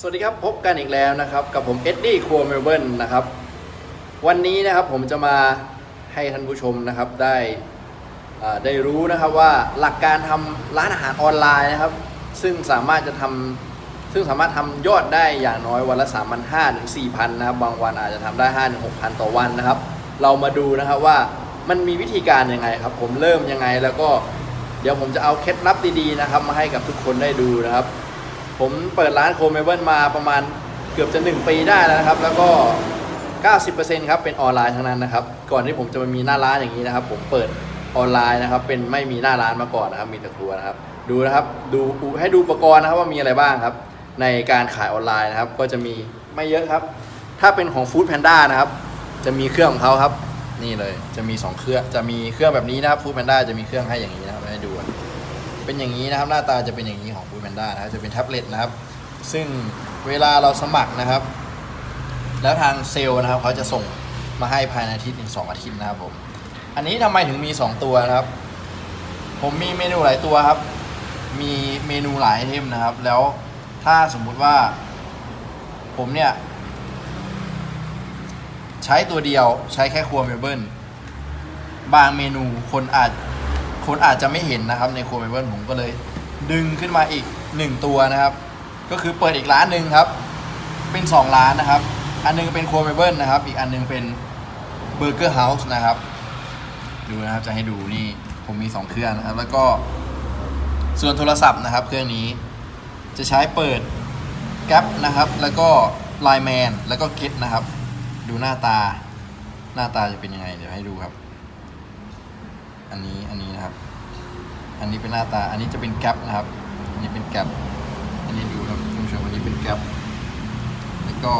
สวัสดีครับพบกันอีกแล้วนะครับ กับผมเอ็ดดี้ครัวเมลเบิร์นนะครับ วันนี้นะครับผมจะมาให้ท่านผู้ชมนะครับได้ได้รู้นะครับว่าหลักการทำร้านอาหารออนไลน์นะครับ ซึ่งสามารถจะทำซึ่งสามารถทำยอดได้อย่างน้อยวันละ3 5 0 0ถึง4,000นะครับบางวันอาจจะทำได้5ถึง6,000 ต่อวันนะครับ เรามาดูนะครับว่ามันมีวิธีการยังไงครับ ผมเริ่มยังไงแล้วก็เดี๋ยวผมจะเอาเคล็ดลับดีๆนะครับ มาให้กับทุกคนได้ดูนะครับ ผมเปิดร้านโคเมเบิลมาประมาณเกือบจะ 1 ปีได้แล้วนะครับ แล้วก็ 90%ครับเป็นออนไลน์ทั้งนั้นนะครับ ก่อนที่ผมจะมามีหน้าร้านอย่างนี้นะครับ ผมเปิดออนไลน์นะครับ เป็นไม่มีหน้าร้านมาก่อนนะครับ มีแต่ครัวนะครับ ดูนะครับดูให้ดูอุปกรณ์นะครับว่ามีอะไรบ้างครับ ในการขายออนไลน์นะครับ ก็จะมีไม่เยอะครับ ถ้าเป็นของ Food Panda นะครับ จะมีเครื่องของเขาครับ นี่เลย จะมี 2 เครื่อง จะมีเครื่องแบบนี้นะครับ Food Panda จะมีเครื่องให้อย่างนี้นะครับให้ดู เป็นอย่างนี้นะครับหน้าตาจะเป็นอย่างนี้ของ Food Panda นะครับจะเป็นแท็บเล็ตนะครับ ซึ่งเวลาเราสมัครนะครับ แล้วทางเซลล์นะครับเขาจะส่งมาให้ภายในอาทิตย์ถึงสองอาทิตย์นะครับผมอันนี้ทำไมถึงมี 2 ตัวนะครับ ผมมีเมนูหลายตัวครับ มีเมนูหลายไอเทมนะครับ แล้วถ้าสมมุติว่า ผมเนี่ย ใช้ตัวเดียวใช้แค่ครัวเมเบิร์นบางเมนูคนอาจ คนอาจจะไม่เห็นนะครับในโคเมเบิลผมก็เลย ดึงขึ้นมาอีก 1 ตัวนะครับ ก็คือเปิดอีกร้านหนึ่งครับ เป็น 2 ร้านนะครับ อันหนึงเป็นโคเมเบิลนะครับ อีกอันหนึงเป็นเบอร์เกอร์เฮาส์นะครับ ดูนะครับจะให้ดูนี่ผมมี 2 เครื่องนะครับ แล้วก็ส่วนโทรศัพท์นะครับ เครื่องนี้จะใช้เปิดแก๊ปนะครับ แล้วก็ไลแมนแล้วก็เก็ตนะครับ ดูหน้าตาหน้าตาจะเป็นยังไง เดี๋ยวให้ดูครับ อันนี้อันนี้นะครับ อันนี้เป็นหน้าตา อันนี้จะเป็นแกลบนะครับ อันนี้เป็นแกลบอันนี้ดูครับคุณผู้ชมอันนี้เป็นแกลบแล้วก็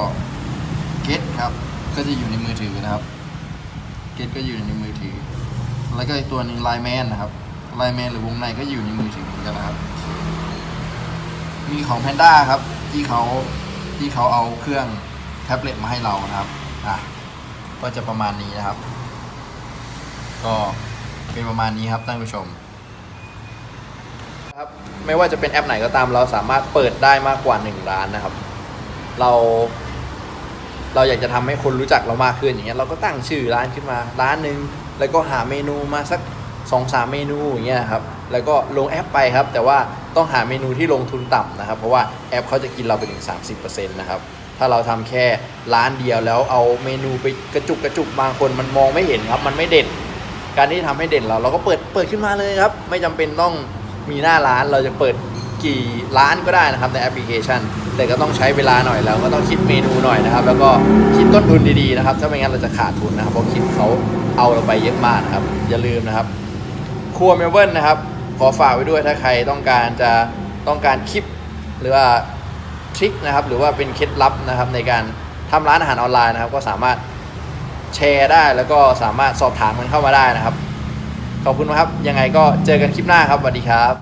เกตครับ ก็จะอยู่ในมือถือนะครับ เกตก็อยู่ในมือถือ แล้วก็อีกตัวหนึ่งไลแมนนะครับไลแมนหรือวงในก็อยู่ในมือถือเหมือนกันนะครับ มีของ Panda ครับ ที่เขาที่เขาเอาเครื่องแท็บเล็ตมาให้เรานะครับ อะ ก็จะประมาณนี้นะครับ ก็ เป็นประมาณนี้ครับท่านผู้ชมครับไม่ว่าจะเป็นแอปไหนก็ตามเราสามารถเปิดได้มากกว่า1ร้านนะครับ เรา เราอยากจะทำให้คนรู้จักเรามากขึ้นอย่างเงี้ยเราก็ตั้งชื่อร้านขึ้นมาร้านหนึ่งแล้วก็หาเมนูมาสัก2อสาเมนูอย่างเงี้ยครับแล้วก็ลงแอปไปครับ แต่ว่าต้องหาเมนูที่ลงทุนต่ำนะครับ เพราะว่าแอปเขาจะกินเราไปถึง 30%นะครับถ้าเราทำแค่ร้านเดียวแล้วเอาเมนูไปกระจุกกระจุกบางคนมันมองไม่เห็นครับ มันไม่เด่น การที่ทำให้เด่นเราเราก็เปิดเปิดขึ้นมาเลยครับ ไม่จำเป็นต้องมีหน้าร้านเราจะเปิดกี่ร้านก็ได้นะครับในแอปพลิเคชัน แต่ก็ต้องใช้เวลาหน่อยแล้วก็ต้องคิดเมนูหน่อยนะครับ แล้วก็คิดต้นทุนดีๆนะครับ ถ้าไม่งั้นเราจะขาดทุนนะครับเพราะคิดเขาเอาเราไปเยอะมากนะครับ อย่าลืมนะครับครัวเมลเบิร์นนะครับ ขอฝากไว้ด้วยถ้าใครต้องการจะต้องการคลิปหรือว่าทริคนะครับหรือว่าเป็นเคล็ดลับนะครับในการทำร้านอาหารออนไลน์นะครับ ก็สามารถ แชร์ได้แล้วก็สามารถสอบถามกันเข้ามาได้นะครับ ขอบคุณมากครับ ยังไงก็เจอกันคลิปหน้าครับสวัสดีครับ